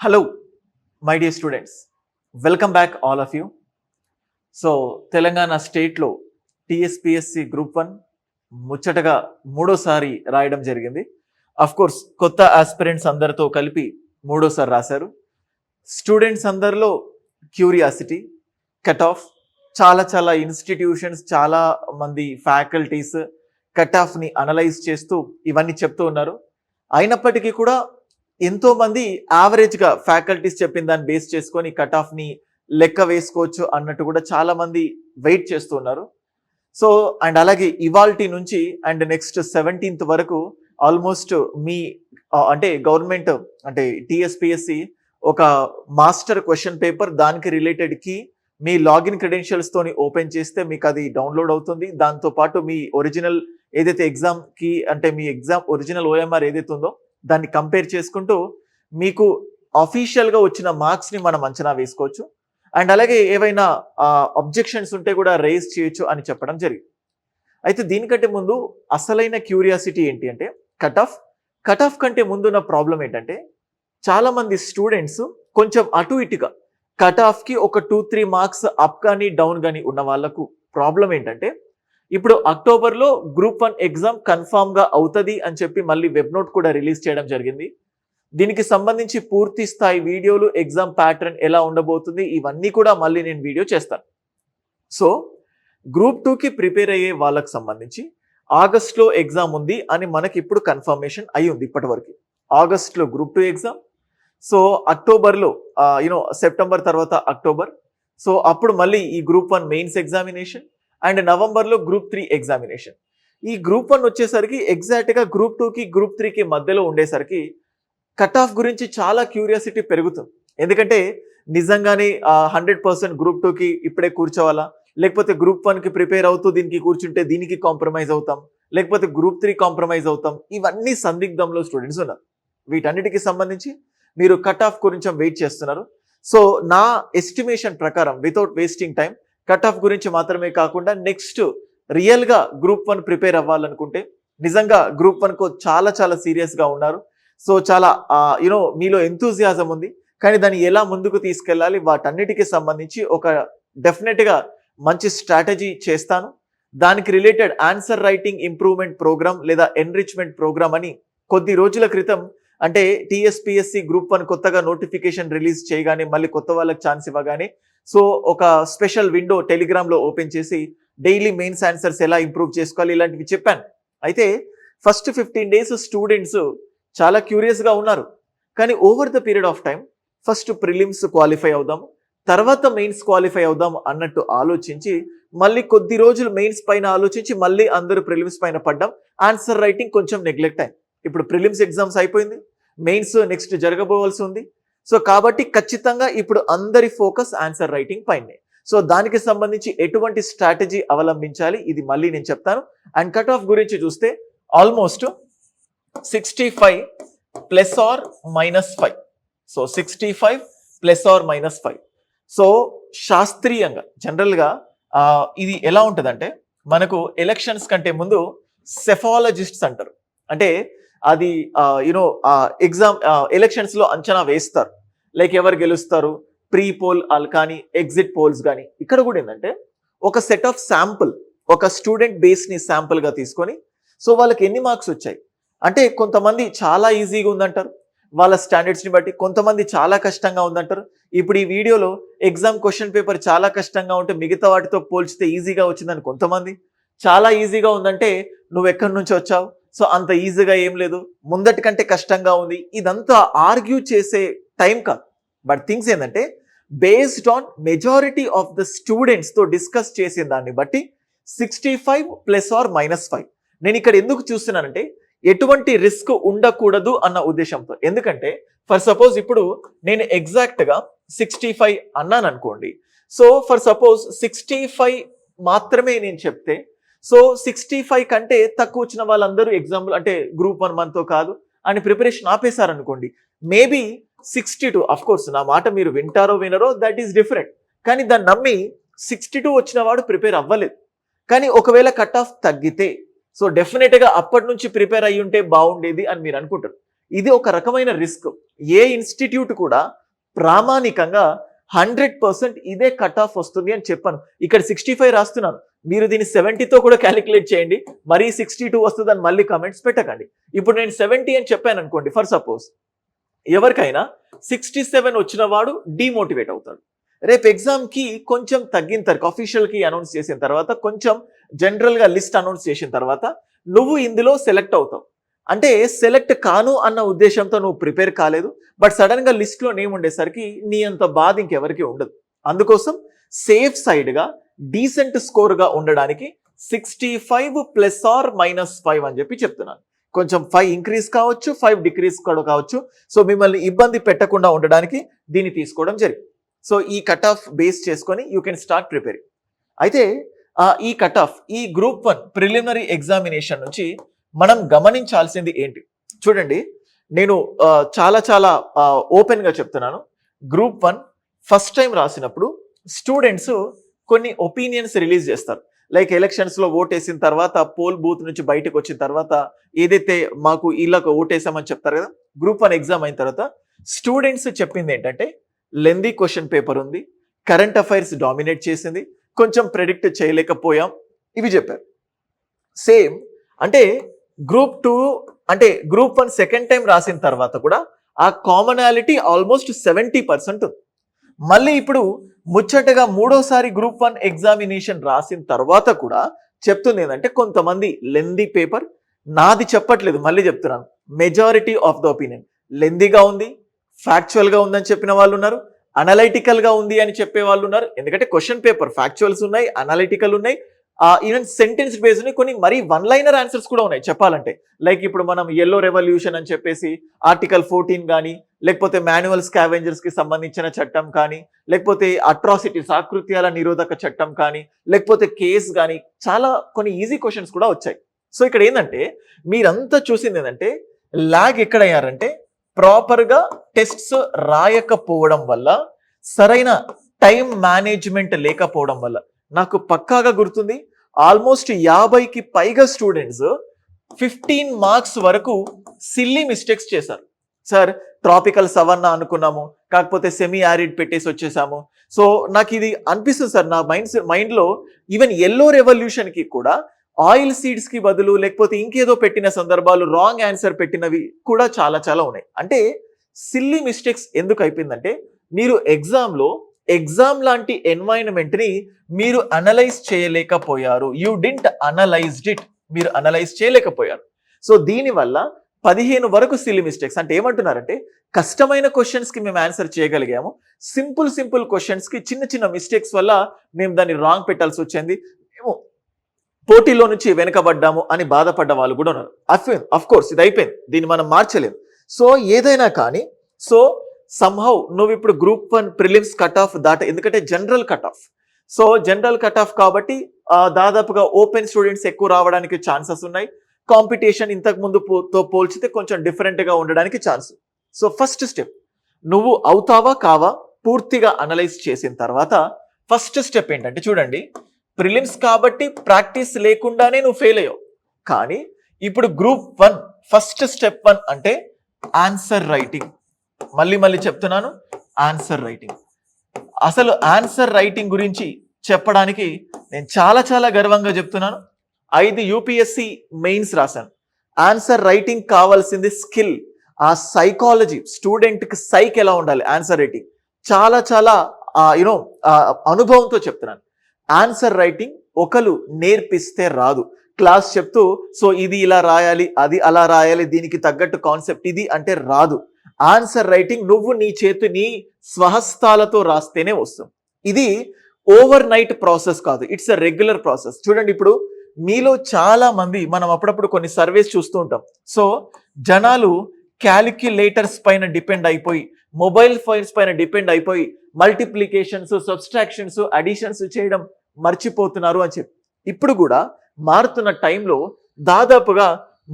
Hello my dear students welcome back all of you so Telangana స్టేట్లో TSPSC group one ముచ్చటగా మూడోసారి రాయడం జరిగింది. కోర్స్ కొత్త ఆస్పిరెంట్స్ అందరితో కలిపి మూడోసారి రాశారు. స్టూడెంట్స్ అందరిలో క్యూరియాసిటీ కట్ ఆఫ్ చాలా చాలా ఇన్స్టిట్యూషన్స్ చాలా మంది ఫ్యాకల్టీస్ కట్ ఆఫ్ని అనలైజ్ చేస్తూ ఇవన్నీ చెప్తూ ఉన్నారు. అయినప్పటికీ కూడా ఎంతోమంది యావరేజ్గా ఫ్యాకల్టీస్ చెప్పిన దాన్ని బేస్ చేసుకొని కట్ ఆఫ్ని లెక్క వేసుకోవచ్చు అన్నట్టు కూడా చాలామంది వెయిట్ చేస్తున్నారు సో అండ్ అలాగే ఇవాల్టి నుంచి అండ్ నెక్స్ట్ సెవెంటీన్త్ వరకు ఆల్మోస్ట్ మీ అంటే గవర్నమెంట్ అంటే టిఎస్పిఎస్సి ఒక మాస్టర్ క్వశ్చన్ పేపర్ దానికి రిలేటెడ్కి మీ లాగిన్ క్రెడెన్షియల్స్ తోని ఓపెన్ చేస్తే మీకు అది డౌన్లోడ్ అవుతుంది. దాంతో పాటు మీ ఒరిజినల్ ఏదైతే ఎగ్జామ్కి అంటే మీ ఎగ్జామ్ ఒరిజినల్ ఓఎంఆర్ ఏదైతే ఉందో దాన్ని కంపేర్ చేసుకుంటూ మీకు అఫీషియల్గా వచ్చిన మార్క్స్ని మనం అంచనా వేసుకోవచ్చు. అండ్ అలాగే ఏవైనా అబ్జెక్షన్స్ ఉంటే కూడా రేజ్ చేయొచ్చు అని చెప్పడం జరిగింది. అయితే దీనికంటే ముందు అసలైన క్యూరియాసిటీ ఏంటి అంటే కట్ ఆఫ్ కట్ ఆఫ్ కంటే ముందున్న ప్రాబ్లం ఏంటంటే చాలామంది స్టూడెంట్స్ కొంచెం అటు ఇటుగా కట్ ఆఫ్కి ఒక టూ త్రీ మార్క్స్ అప్ కానీ డౌన్ కానీ ఉన్న వాళ్ళకు ప్రాబ్లం ఏంటంటే ఇప్పుడు అక్టోబర్లో గ్రూప్ వన్ ఎగ్జామ్ కన్ఫామ్గా అవుతుంది అని చెప్పి మళ్ళీ వెబ్ నోట్ కూడా రిలీజ్ చేయడం జరిగింది. దీనికి సంబంధించి పూర్తి స్థాయి వీడియోలు ఎగ్జామ్ ప్యాటర్న్ ఎలా ఉండబోతుంది ఇవన్నీ కూడా మళ్ళీ నేను వీడియో చేస్తాను. సో గ్రూప్ టూకి ప్రిపేర్ అయ్యే వాళ్ళకి సంబంధించి ఆగస్ట్లో ఎగ్జామ్ ఉంది అని మనకి ఇప్పుడు కన్ఫర్మేషన్ అయి ఉంది ఇప్పటివరకు. ఆగస్ట్లో గ్రూప్ టూ ఎగ్జామ్. సో అక్టోబర్లో యూనో సెప్టెంబర్ తర్వాత అక్టోబర్. సో అప్పుడు మళ్ళీ ఈ group one mains examination. And నవంబర్లో గ్రూప్ త్రీ ఎగ్జామినేషన్. ఈ గ్రూప్ వన్ వచ్చేసరికి ఎగ్జాక్ట్గా గ్రూప్ టూకి గ్రూప్ త్రీకి మధ్యలో ఉండేసరికి కట్ ఆఫ్ గురించి చాలా క్యూరియాసిటీ పెరుగుతుంది. ఎందుకంటే నిజంగానే హండ్రెడ్ పర్సెంట్ గ్రూప్ టూకి ఇప్పుడే కూర్చోవాలా? లేకపోతే గ్రూప్ వన్కి ప్రిపేర్ అవుతూ దీనికి కూర్చుంటే దీనికి కాంప్రమైజ్ అవుతాం. లేకపోతే గ్రూప్ త్రీ కాంప్రమైజ్ అవుతాం. ఇవన్నీ సందిగ్ధంలో స్టూడెంట్స్ ఉన్నారు. వీటన్నిటికి సంబంధించి మీరు కట్ ఆఫ్ గురించి వెయిట్ చేస్తున్నారు. సో నా ఎస్టిమేషన్ ప్రకారం without wasting time cut off గురించి మాత్రమే కాకుండా నెక్స్ట్ రియల్గా గ్రూప్ వన్ ప్రిపేర్ అవ్వాలనుకుంటే నిజంగా గ్రూప్ వన్కు చాలా చాలా సీరియస్గా ఉన్నారు. సో చాలా యూనో మీలో ఎంతూజియాజం ఉంది. కానీ దాన్ని ఎలా ముందుకు తీసుకెళ్ళాలి వాటన్నిటికి సంబంధించి ఒక డెఫినెట్గా మంచి స్ట్రాటజీ చేస్తాను. దానికి related answer writing improvement program లేదా ఎన్రిచ్మెంట్ ప్రోగ్రామ్ అని కొద్ది రోజుల క్రితం అంటే టీఎస్పిఎస్సి గ్రూప్ వన్ కొత్తగా నోటిఫికేషన్ రిలీజ్ చేయగానే మళ్ళీ కొత్త వాళ్ళకి ఛాన్స్ ఇవ్వగానే సో ఒక స్పెషల్ విండో టెలిగ్రామ్లో ఓపెన్ చేసి డైలీ మెయిన్స్ ఆన్సర్స్ ఎలా ఇంప్రూవ్ చేసుకోవాలి ఇలాంటివి చెప్పాను. అయితే ఫస్ట్ ఫిఫ్టీన్ డేస్ స్టూడెంట్స్ చాలా క్యూరియస్గా ఉన్నారు. కానీ over the period of time first prelims qualify అవుదాం తర్వాత మెయిన్స్ క్వాలిఫై అవుదాం అన్నట్టు ఆలోచించి మళ్ళీ కొద్ది రోజులు మెయిన్స్ పైన ఆలోచించి మళ్ళీ అందరూ ప్రిలిమ్స్ పైన పడ్డాం. ఆన్సర్ రైటింగ్ కొంచెం నెగ్లెక్ట్ అయింది ఇప్పుడు ప్రిలిమ్స్ ఎగ్జామ్స్ అయిపోయింది. మెయిన్స్ నెక్స్ట్ జరగబోవాల్సి ఉంది. సో కాబట్టి ఖచ్చితంగా ఇప్పుడు అందరి ఫోకస్ ఆన్సర్ రైటింగ్ పైనే. సో దానికి సంబంధించి ఎటువంటి స్ట్రాటజీ అవలంబించాలి? ఇది మళ్ళీ నేను చెప్తాను. అండ్ కట్ ఆఫ్ గురించి చూస్తే almost sixty five plus or minus five. So sixty five plus or minus five. So శాస్త్రీయంగా జనరల్గా ఇది ఎలా ఉంటుందంటే మనకు ఎలక్షన్స్ కంటే ముందు సెఫాలజిస్ట్స్ అంటారు. అంటే అది యునో ఎగ్జామ్ ఎలక్షన్స్లో అంచనా వేస్తారు. లైక్ ఎవరు గెలుస్తారు? ప్రీ పోల్ కానీ ఎగ్జిట్ పోల్స్ కానీ. ఇక్కడ కూడా ఏంటంటే ఒక సెట్ ఆఫ్ శాంపుల్ ఒక స్టూడెంట్ బేస్ని శాంపుల్గా తీసుకొని సో వాళ్ళకి ఎన్ని మార్క్స్ వచ్చాయి? అంటే కొంతమంది చాలా ఈజీగా ఉందంటారు. వాళ్ళ స్టాండర్డ్స్ని బట్టి కొంతమంది చాలా కష్టంగా ఉందంటారు. ఇప్పుడు ఈ వీడియోలో ఎగ్జామ్ క్వశ్చన్ పేపర్ చాలా కష్టంగా ఉంటే మిగతా వాటితో పోల్చితే ఈజీగా వచ్చిందని కొంతమంది. చాలా ఈజీగా ఉందంటే నువ్వు ఎక్కడి నుంచి వచ్చావు? సో అంత ఈజీగా ఏం లేదు. ముందటి కంటే కష్టంగా ఉంది. ఇదంతా ఆర్గ్యూ చేసే టైం కాదు. బట్ థింగ్స్ ఏంటంటే based on majority of the స్టూడెంట్స్తో discuss చేసిన దాన్ని బట్టి sixty five plus or minus five నేను ఇక్కడ ఎందుకు చూస్తున్నానంటే ఎటువంటి రిస్క్ ఉండకూడదు అన్న ఉద్దేశంతో. ఎందుకంటే ఫర్ సపోజ్ ఇప్పుడు నేను ఎగ్జాక్ట్గా సిక్స్టీ ఫైవ్ అన్నాను అనుకోండి so for suppose sixty five మాత్రమే నేను చెప్తే సో సిక్స్టీ ఫైవ్ కంటే తక్కువ వచ్చిన వాళ్ళందరూ ఎగ్జాంపుల్ అంటే గ్రూప్ వన్ మంత్తో కాదు అని ప్రిపరేషన్ ఆపేశారనుకోండి మేబీ సిక్స్టీ టూ కోర్స్ నా మాట మీరు వింటారో వినరో దట్ ఈస్ డిఫరెంట్ కానీ దాన్ని నమ్మి సిక్స్టీ టూ వచ్చిన వాడు ప్రిపేర్ అవ్వలేదు. కానీ ఒకవేళ కట్ ఆఫ్ తగ్గితే సో డెఫినెట్గా అప్పటి నుంచి ప్రిపేర్ అయ్యి ఉంటే బాగుండేది అని మీరు అనుకుంటారు. ఇది ఒక రకమైన రిస్క్ ఏ ఇన్స్టిట్యూట్ కూడా ప్రామాణికంగా హండ్రెడ్ పర్సెంట్ ఇదే కట్ ఆఫ్ వస్తుంది అని చెప్పాను. ఇక్కడ సిక్స్టీ ఫైవ్ రాస్తున్నాను. మీరు దీన్ని సెవెంటీతో కూడా క్యాలిక్యులేట్ చేయండి. మరీ సిక్స్టీ టూ వస్తుందని మళ్ళీ కమెంట్స్ పెట్టకండి. ఇప్పుడు నేను సెవెంటీ అని చెప్పాను అనుకోండి. ఫర్ సపోజ్ ఎవరికైనా సిక్స్టీ సెవెన్ వచ్చిన వాడు డిమోటివేట్ అవుతాడు. రేపు ఎగ్జామ్కి కొంచెం తగ్గిన తర్వాత అఫీషియల్కి అనౌన్స్ చేసిన తర్వాత కొంచెం జనరల్గా లిస్ట్ అనౌన్స్ చేసిన తర్వాత నువ్వు ఇందులో సెలెక్ట్ అవుతావు. అంటే సెలెక్ట్ కాను అన్న ఉద్దేశంతో నువ్వు ప్రిపేర్ కాలేదు బట్ సడన్గా లిస్ట్లో నేమ్ ఉండేసరికి నీ అంత బాధ ఇంకెవరికి ఉండదు. అందుకోసం సేఫ్ సైడ్గా డీసెంట్ స్కోర్గా ఉండడానికి sixty five plus or minus five అని చెప్పి చెప్తున్నాను. కొంచెం ఫైవ్ ఇంక్రీజ్ కావచ్చు ఫైవ్ డిక్రీజ్ కూడా కావచ్చు. సో మిమ్మల్ని ఇబ్బంది పెట్టకుండా ఉండడానికి దీన్ని తీసుకోవడం జరిగింది. సో ఈ కట్ ఆఫ్ బేస్ చేసుకొని యూ కెన్ స్టార్ట్ ప్రిపేరింగ్ అయితే ఈ కట్ ఆఫ్ ఈ గ్రూప్ వన్ ప్రిలిమినరీ ఎగ్జామినేషన్ నుంచి మనం గమనించాల్సింది ఏంటి? చూడండి నేను చాలా చాలా ఓపెన్గా చెప్తున్నాను. గ్రూప్ వన్ ఫస్ట్ టైం రాసినప్పుడు స్టూడెంట్స్ కొన్ని ఒపీనియన్స్ రిలీజ్ చేస్తారు. లైక్ ఎలక్షన్స్లో ఓటేసిన ఓట్ వేసిన తర్వాత పోల్ బూత్ నుంచి బయటకు వచ్చిన తర్వాత ఏదైతే మాకు వీళ్ళకు ఓటేసామని చెప్తారు కదా గ్రూప్ వన్ ఎగ్జామ్ అయిన తర్వాత స్టూడెంట్స్ చెప్పింది ఏంటంటే లెందీ క్వశ్చన్ పేపర్ ఉంది కరెంట్ అఫైర్స్ డామినేట్ చేసింది కొంచెం ప్రెడిక్ట్ చేయలేకపోయాం ఇవి చెప్పారు. సేమ్ అంటే గ్రూప్ టూ అంటే గ్రూప్ వన్ సెకండ్ టైం రాసిన తర్వాత కూడా ఆ కామనాలిటీ ఆల్మోస్ట్ సెవెంటీ పర్సెంట్ ఉంది. మళ్ళీ ఇప్పుడు ముచ్చటగా మూడోసారి గ్రూప్ వన్ ఎగ్జామినేషన్ రాసిన తర్వాత కూడా చెప్తుంది ఏంటంటే కొంతమంది లెందీ పేపర్ నాది చెప్పట్లేదు మళ్ళీ చెప్తున్నాను. మెజారిటీ ఆఫ్ ద ఒపీనియన్ లెందీగా ఉంది ఫ్యాక్చువల్గా ఉందని చెప్పిన వాళ్ళు ఉన్నారు అనలైటికల్గా ఉంది అని చెప్పే వాళ్ళు ఉన్నారు. ఎందుకంటే క్వశ్చన్ పేపర్ ఫ్యాక్చువల్స్ ఉన్నాయి అనలైటికల్ ఉన్నాయి. ఈవెన్ సెంటెన్స్ బేస్డ్ కొన్ని మరీ వన్ లైనర్ ఆన్సర్స్ కూడా ఉన్నాయి చెప్పాలంటే. లైక్ ఇప్పుడు మనం ఎల్లో రెవల్యూషన్ అని చెప్పేసి ఆర్టికల్ ఫోర్టీన్ కానీ లేకపోతే మాన్యువల్ స్కావెంజర్స్కి సంబంధించిన చట్టం కానీ లేకపోతే అట్రాసిటీస్ ఆకృత్యాల నిరోధక చట్టం కానీ లేకపోతే కేస్ కానీ చాలా కొన్ని ఈజీ క్వశ్చన్స్ కూడా వచ్చాయి. సో ఇక్కడ ఏంటంటే మీరంతా చూసింది ఏంటంటే ల్యాగ్ ఎక్కడయ్యారంటే ప్రాపర్గా టెస్ట్స్ రాయకపోవడం వల్ల సరైన టైం మేనేజ్మెంట్ లేకపోవడం వల్ల. నాకు పక్కాగా గుర్తుంది. ఆల్మోస్ట్ యాభైకి పైగా స్టూడెంట్స్ ఫిఫ్టీన్ మార్క్స్ వరకు సిల్లీ మిస్టేక్స్ చేశారు. సార్ ట్రాపికల్ సవర్ణ అనుకున్నాము. కాకపోతే సెమీ యారిడ్ పెట్టేసి వచ్చేసాము. సో నాకు ఇది అనిపిస్తుంది సార్ నా మైండ్ మైండ్లో ఈవెన్ ఎల్లో రెవల్యూషన్కి కూడా ఆయిల్ సీడ్స్కి బదులు లేకపోతే ఇంకేదో పెట్టిన సందర్భాలు రాంగ్ ఆన్సర్ పెట్టినవి కూడా చాలా చాలా ఉన్నాయి. అంటే సిల్లీ మిస్టేక్స్ ఎందుకు అయిపోయిందంటే మీరు ఎగ్జామ్లో ఎగ్జామ్ లాంటి ఎన్వైరన్మెంట్ని మీరు అనలైజ్ చేయలేకపోయారు. యూ డింట్ అనలైజ్డ్ ఇట్ మీరు అనలైజ్ చేయలేకపోయారు. సో దీనివల్ల పదిహేను వరకు సిలి మిస్టేక్స్ అంటే ఏమంటున్నారంటే కష్టమైన క్వశ్చన్స్కి మేము ఆన్సర్ చేయగలిగాము. సింపుల్ సింపుల్ క్వశ్చన్స్కి చిన్న చిన్న మిస్టేక్స్ వల్ల మేము దాన్ని రాంగ్ పెట్టాల్సి వచ్చింది. మేము పోటీలో నుంచి వెనకబడ్డాము అని బాధపడ్డ వాళ్ళు కూడా ఉన్నారు. అఫ్ అఫ్ కోర్స్ ఇది అయిపోయింది. దీన్ని మనం మార్చలేము సో ఏదైనా కానీ సో సమ్హౌ నువ్వు ఇప్పుడు group one prelims cut off దాట ఎందుకంటే general cut off so general cut off కాబట్టి దాదాపుగా ఓపెన్ స్టూడెంట్స్ ఎక్కువ రావడానికి ఛాన్సెస్ ఉన్నాయి. కాంపిటీషన్ ఇంతకు ముందు తో పోల్చితే కొంచెం డిఫరెంట్గా ఉండడానికి ఛాన్స్ సో ఫస్ట్ స్టెప్ నువ్వు అవుతావా కావా? పూర్తిగా అనలైజ్ చేసిన తర్వాత ఫస్ట్ స్టెప్ ఏంటంటే చూడండి. ప్రిలిమ్స్ కాబట్టి ప్రాక్టీస్ లేకుండానే నువ్వు ఫెయిల్ అయ్యావు. కానీ ఇప్పుడు group one first step one అంటే ఆన్సర్ రైటింగ్ మళ్ళీ మళ్ళీ చెప్తున్నాను ఆన్సర్ రైటింగ్ అసలు ఆన్సర్ రైటింగ్ గురించి చెప్పడానికి నేను చాలా చాలా గర్వంగా చెప్తున్నాను. ఐదు యూపీఎస్సి మెయిన్స్ రాశాను. ఆన్సర్ రైటింగ్ కావాల్సింది స్కిల్ ఆ సైకాలజీ స్టూడెంట్కి సైక్ ఎలా ఉండాలి? ఆన్సర్ రైటింగ్ చాలా చాలా యూనో అనుభవంతో చెప్తున్నాను. ఆన్సర్ రైటింగ్ ఒకరు నేర్పిస్తే రాదు. క్లాస్ చెప్తూ సో ఇది ఇలా రాయాలి అది అలా రాయాలి దీనికి తగ్గట్టు కాన్సెప్ట్ ఇది అంటే రాదు. ఆన్సర్ రైటింగ్ నువ్వు నీ చేతిని స్వహస్తాలతో రాస్తేనే వస్తుంది. ఇది ఓవర్ నైట్ ప్రాసెస్ కాదు. It's a regular process. చూడండి ఇప్పుడు మీలో చాలా మంది మనం అప్పుడప్పుడు కొన్ని సర్వేస్ చూస్తూ ఉంటాం. సో జనాలు క్యాలిక్యులేటర్స్ పైన డిపెండ్ అయిపోయి మొబైల్ ఫోన్స్ పైన డిపెండ్ అయిపోయి మల్టిప్లికేషన్స్ సబ్స్ట్రాక్షన్స్ అడిషన్స్ చేయడం మర్చిపోతున్నారు అని చెప్పి. ఇప్పుడు కూడా మారుతున్న టైంలో దాదాపుగా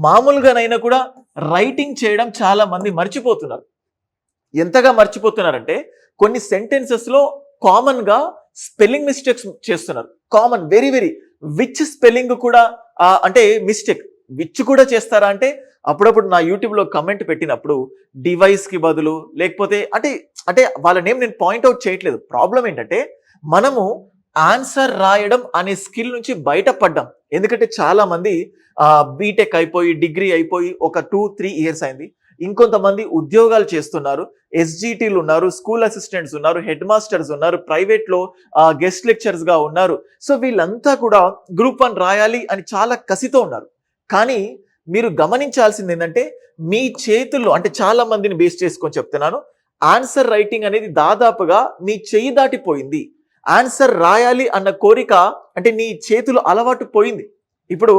మామూలుగానైనా కూడా రైటింగ్ చేయడం చాలా మంది మర్చిపోతున్నారు. ఎంతగా మర్చిపోతున్నారంటే కొన్ని సెంటెన్సెస్లో కామన్గా స్పెల్లింగ్ మిస్టేక్స్ చేస్తున్నారు. Common very very which spelling కూడా అంటే మిస్టేక్ విచ్ కూడా చేస్తారా అంటే అప్పుడప్పుడు నా యూట్యూబ్లో కమెంట్ పెట్టినప్పుడు డివైస్కి బదులు లేకపోతే అంటే అంటే వాళ్ళ నేమ్ నేను పాయింట్అవుట్ చేయట్లేదు. ప్రాబ్లం ఏంటంటే మనము ఆన్సర్ రాయడం అనే స్కిల్ నుంచి బయటపడ్డాం. ఎందుకంటే చాలా మంది బీటెక్ అయిపోయి డిగ్రీ అయిపోయి ఒక టూ త్రీ ఇయర్స్ అయింది. ఇంకొంతమంది ఉద్యోగాలు చేస్తున్నారు ఎస్జిటీలు ఉన్నారు స్కూల్ అసిస్టెంట్స్ ఉన్నారు హెడ్ మాస్టర్స్ ఉన్నారు ప్రైవేట్లో గెస్ట్ లెక్చర్స్గా ఉన్నారు. సో వీళ్ళంతా కూడా గ్రూప్ వన్ రాయాలి అని చాలా కసితో ఉన్నారు. కానీ మీరు గమనించాల్సింది ఏంటంటే మీ చేతుల్లో అంటే చాలా మందిని బేస్ చేసుకొని చెప్తున్నాను ఆన్సర్ రైటింగ్ అనేది దాదాపుగా మీ చెయ్యి దాటిపోయింది. ఆన్సర్ రాయాలి అన్న కోరిక అంటే నీ చేతులు అలవాటు పోయింది. ఇప్పుడు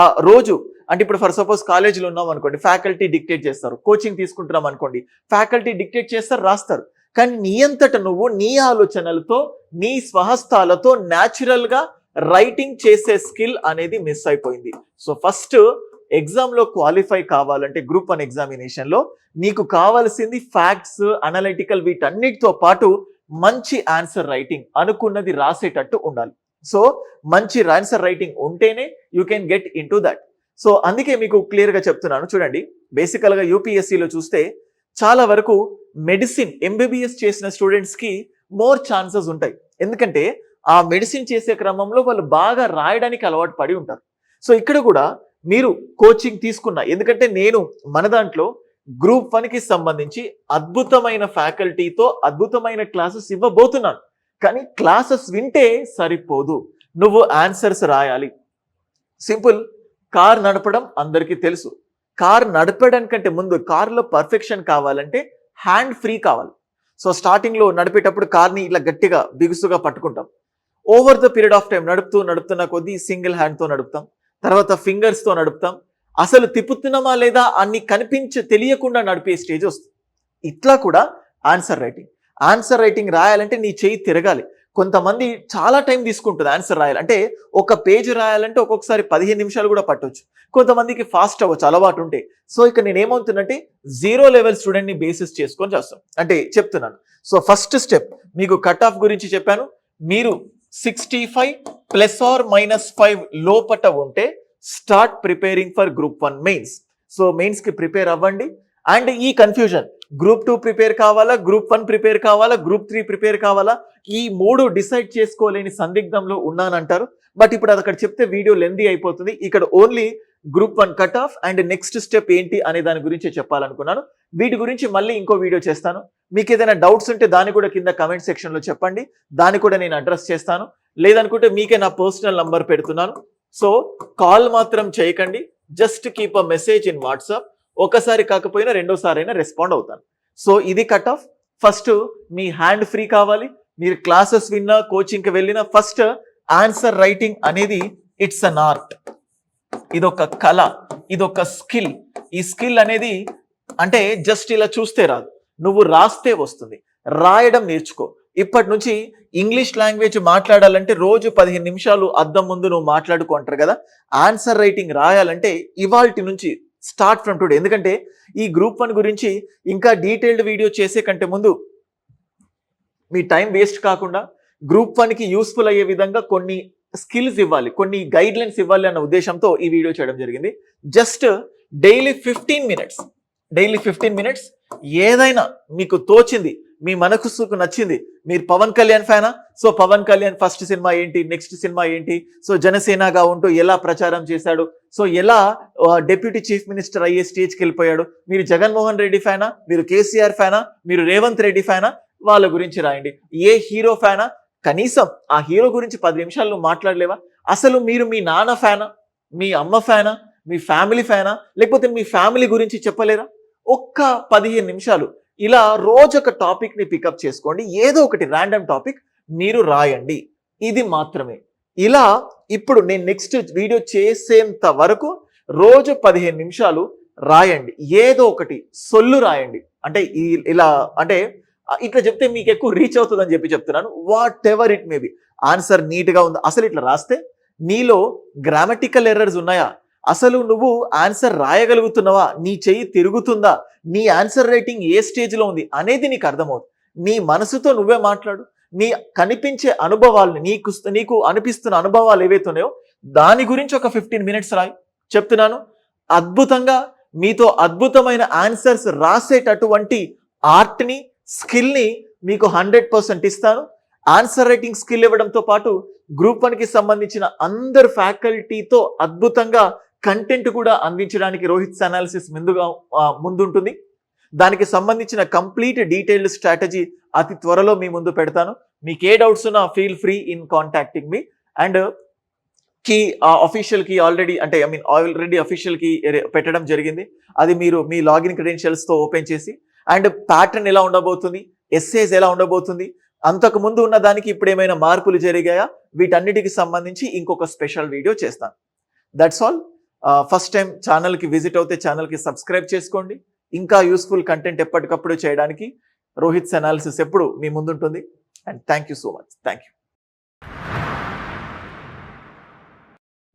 ఆ రోజు అంటే ఇప్పుడు ఫర్ సపోజ్ కాలేజీలో ఉన్నాం అనుకోండి ఫ్యాకల్టీ డిక్టేట్ చేస్తారు కోచింగ్ తీసుకుంటున్నాం అనుకోండి ఫ్యాకల్టీ డిక్టేట్ చేస్తారు రాస్తారు. కానీ నీ అంతట నువ్వు నీ ఆలోచనలతో నీ స్వహస్తాలతో న్యాచురల్గా రైటింగ్ చేసే స్కిల్ అనేది మిస్ అయిపోయింది. సో ఫస్ట్ ఎగ్జామ్లో క్వాలిఫై కావాలంటే గ్రూప్ వన్ ఎగ్జామినేషన్లో నీకు కావాల్సింది ఫ్యాక్ట్స్ అనలిటికల్ వీటన్నిటితో పాటు మంచి ఆన్సర్ రైటింగ్ అనుకున్నది రాసేటట్టు ఉండాలి. సో మంచి ఆన్సర్ రైటింగ్ ఉంటేనే you can get into that. So అందుకే మీకు క్లియర్గా చెప్తున్నాను. చూడండి బేసికల్గా యూపీఎస్సీలో చూస్తే చాలా వరకు మెడిసిన్ ఎంబీబీఎస్ చేసిన స్టూడెంట్స్కి మోర్ ఛాన్సెస్ ఉంటాయి. ఎందుకంటే ఆ మెడిసిన్ చేసే క్రమంలో వాళ్ళు బాగా రాయడానికి అలవాటు పడి ఉంటారు. సో ఇక్కడ కూడా మీరు కోచింగ్ తీసుకున్న ఎందుకంటే నేను మన దాంట్లో గ్రూప్ వన్కి సంబంధించి అద్భుతమైన ఫ్యాకల్టీతో అద్భుతమైన క్లాసెస్ ఇవ్వబోతున్నాను. కానీ క్లాసెస్ వింటే సరిపోదు. నువ్వు ఆన్సర్స్ రాయాలి. సింపుల్. కార్ నడపడం అందరికీ తెలుసు. కార్ నడపడం కంటే ముందు కార్లో పర్ఫెక్షన్ కావాలంటే హ్యాండ్ ఫ్రీ కావాలి. సో స్టార్టింగ్లో నడిపేటప్పుడు కార్ని ఇలా గట్టిగా బిగుసుగా పట్టుకుంటాం. Over the period of time నడుపుతూ నడుపుతున్న కొద్దీ సింగిల్ హ్యాండ్తో నడుపుతాం. తర్వాత ఫింగర్స్తో నడుపుతాం. అసలు తిప్పుతున్నామా లేదా అన్ని కనిపించి తెలియకుండా నడిపే స్టేజ్ వస్తుంది. ఇట్లా కూడా ఆన్సర్ రైటింగ్. ఆన్సర్ రైటింగ్ రాయాలంటే నీ చేయి తిరగాలి. కొంతమంది చాలా టైం తీసుకుంటుంది ఆన్సర్ రాయాలి. అంటే ఒక పేజ్ రాయాలంటే ఒక్కొక్కసారి పదిహేను నిమిషాలు కూడా పట్టవచ్చు కొంతమందికి ఫాస్ట్ అవ్వచ్చు అలవాటు ఉంటే. సో ఇక్కడ నేను ఏమవుతున్నంటే జీరో లెవెల్ స్టూడెంట్ని బేసిస్ చేసుకొని చేస్తాం. అంటే చెప్తున్నాను. సో ఫస్ట్ స్టెప్ మీకు కట్ ఆఫ్ గురించి చెప్పాను. మీరు sixty five plus or minus five లోపట ఉంటే start preparing for group one mains so మెయిన్స్కి ప్రిపేర్ అవ్వండి. అండ్ ఈ కన్ఫ్యూజన్ గ్రూప్ టూ ప్రిపేర్ కావాలా గ్రూప్ వన్ ప్రిపేర్ కావాలా గ్రూప్ త్రీ ప్రిపేర్ కావాలా? ఈ మూడు డిసైడ్ చేసుకోలేని సందిగ్ధంలో ఉన్నానంటారు. బట్ ఇప్పుడు అది అక్కడ చెప్తే వీడియో లెందీ అయిపోతుంది. ఇక్కడ only group one cut off and next step ఏంటి అనే దాని గురించి చెప్పాలనుకున్నాను. వీటి గురించి మళ్ళీ ఇంకో వీడియో చేస్తాను. మీకు ఏదైనా డౌట్స్ ఉంటే దాన్ని కూడా కింద కమెంట్ సెక్షన్లో చెప్పండి. దాన్ని కూడా నేను అడ్రస్ చేస్తాను. లేదనుకుంటే మీకే నా పర్సనల్ నంబర్ పెడుతున్నాను. సో కాల్ మాత్రం చేయకండి. Just keep a message in WhatsApp ఒకసారి కాకపోయినా రెండోసారి అయినా రెస్పాండ్ అవుతాను. సో ఇది కట్ ఆఫ్ ఫస్ట్ మీ హ్యాండ్ ఫ్రీ కావాలి. మీరు క్లాసెస్ విన్నా కోచింగ్కి వెళ్ళినా ఫస్ట్ ఆన్సర్ రైటింగ్ అనేది ఇట్స్ అన్ ఆర్ట్ ఇదొక కళ ఇదొక స్కిల్ ఈ స్కిల్ అనేది అంటే జస్ట్ ఇలా చూస్తే రాదు. నువ్వు రాస్తే వస్తుంది. రాయడం నేర్చుకో. ఇప్పటి నుంచి ఇంగ్లీష్ లాంగ్వేజ్ మాట్లాడాలంటే రోజు పదిహేను నిమిషాలు అద్దం ముందు నువ్వు మాట్లాడుకో అంటారు కదా. ఆన్సర్ రైటింగ్ రాయాలంటే ఇవాల్టి నుంచి స్టార్ట్ ఫ్రమ్ టుడే. ఎందుకంటే ఈ గ్రూప్ వన్ గురించి ఇంకా డీటెయిల్డ్ వీడియో చేసే కంటే ముందు మీ టైం వేస్ట్ కాకుండా గ్రూప్ వన్కి యూస్ఫుల్ అయ్యే విధంగా కొన్ని స్కిల్స్ ఇవ్వాలి కొన్ని గైడ్ లైన్స్ ఇవ్వాలి అన్న ఉద్దేశంతో ఈ వీడియో చేయడం జరిగింది. Just daily fifteen minutes daily fifteen minutes ఏదైనా మీకు తోచింది మీ మనసుకు నచ్చింది. మీరు Pawan Kalyan ఫ్యానా? So Pawan Kalyan first cinema ఏంటి? నెక్స్ట్ సినిమా ఏంటి? సో జనసేనగా ఉంటూ ఎలా ప్రచారం చేశాడు? సో ఎలా డెప్యూటీ చీఫ్ మినిస్టర్ అయ్యే స్టేజ్కి వెళ్ళిపోయాడు? మీరు జగన్మోహన్ రెడ్డి ఫ్యానా? మీరు కేసీఆర్ ఫ్యానా? మీరు రేవంత్ రెడ్డి ఫ్యానా? వాళ్ళ గురించి రాయండి. ఏ హీరో ఫ్యానా? కనీసం ఆ హీరో గురించి పది నిమిషాలు మాట్లాడలేవా? అసలు మీరు మీ నాన్న ఫ్యానా? మీ అమ్మ ఫ్యానా? మీ ఫ్యామిలీ ఫ్యానా? లేకపోతే మీ ఫ్యామిలీ గురించి చెప్పలేరా? ఒక్క పదిహేను నిమిషాలు ఇలా రోజు ఒక టాపిక్ని పికప్ చేసుకోండి. ఏదో ఒకటి ర్యాండమ్ టాపిక్ మీరు రాయండి. ఇది మాత్రమే. ఇలా ఇప్పుడు నేను నెక్స్ట్ వీడియో చేసేంత వరకు రోజు పదిహేను నిమిషాలు రాయండి. ఏదో ఒకటి సొల్లు రాయండి. అంటే ఇలా అంటే ఇట్లా చెప్తే మీకు ఎక్కువ రీచ్ అవుతుందని చెప్పి చెప్తున్నాను. Whatever it may be answer నీట్గా ఉంది. అసలు ఇట్లా రాస్తే నీలో గ్రామటికల్ ఎర్రర్స్ ఉన్నాయా? అసలు నువ్వు ఆన్సర్ రాయగలుగుతున్నావా? నీ చెయ్యి తిరుగుతుందా? నీ ఆన్సర్ రైటింగ్ ఏ స్టేజ్లో ఉంది అనేది నీకు అర్థమవుతుంది. నీ మనసుతో నువ్వే మాట్లాడు. నీ కనిపించే అనుభవాలని నీకు నీకు అనిపిస్తున్న అనుభవాలు ఏవైతే ఉన్నాయో దాని గురించి ఒక ఫిఫ్టీన్ మినిట్స్ రాయి. చెప్తున్నాను. అద్భుతంగా మీతో అద్భుతమైన ఆన్సర్స్ రాసేటటువంటి ఆర్ట్ని స్కిల్ని మీకు హండ్రెడ్ పర్సెంట్ ఇస్తాను. ఆన్సర్ రైటింగ్ స్కిల్ ఇవ్వడంతో పాటు గ్రూప్ వన్కి సంబంధించిన అందరు ఫ్యాకల్టీతో అద్భుతంగా కంటెంట్ కూడా అందించడానికి రోహిత్ అనాలిసిస్ ముందుగా ముందుంటుంది. దానికి సంబంధించిన కంప్లీట్ డీటెయిల్డ్ స్ట్రాటజీ అతి త్వరలో మీ ముందు పెడతాను. మీకు ఏ డౌట్స్ ఉన్నా feel free in contacting me and key official key already అంటే I mean already official key పెట్టడం జరిగింది. అది మీరు మీ లాగిన్ క్రెడెన్షియల్స్తో ఓపెన్ చేసి అండ్ ప్యాటర్న్ ఎలా ఉండబోతుంది ఎస్సేస్ ఎలా ఉండబోతుంది అంతకు ముందు ఉన్న దానికి ఇప్పుడు ఏమైనా మార్పులు జరిగాయా వీటన్నిటికి సంబంధించి ఇంకొక స్పెషల్ వీడియో చేస్తాను. దట్స్ ఆల్ ఫస్ట్ టైం ఛానల్కి విజిట్ అవుతే ఛానల్కి సబ్స్క్రైబ్ చేసుకోండి. ఇంకా యూస్ఫుల్ కంటెంట్ ఎప్పటికప్పుడు చేయడానికి రోహిత్ అనాలిసిస్ ఎప్పుడు మీ ముందుంటుంది. And thank you so much thank you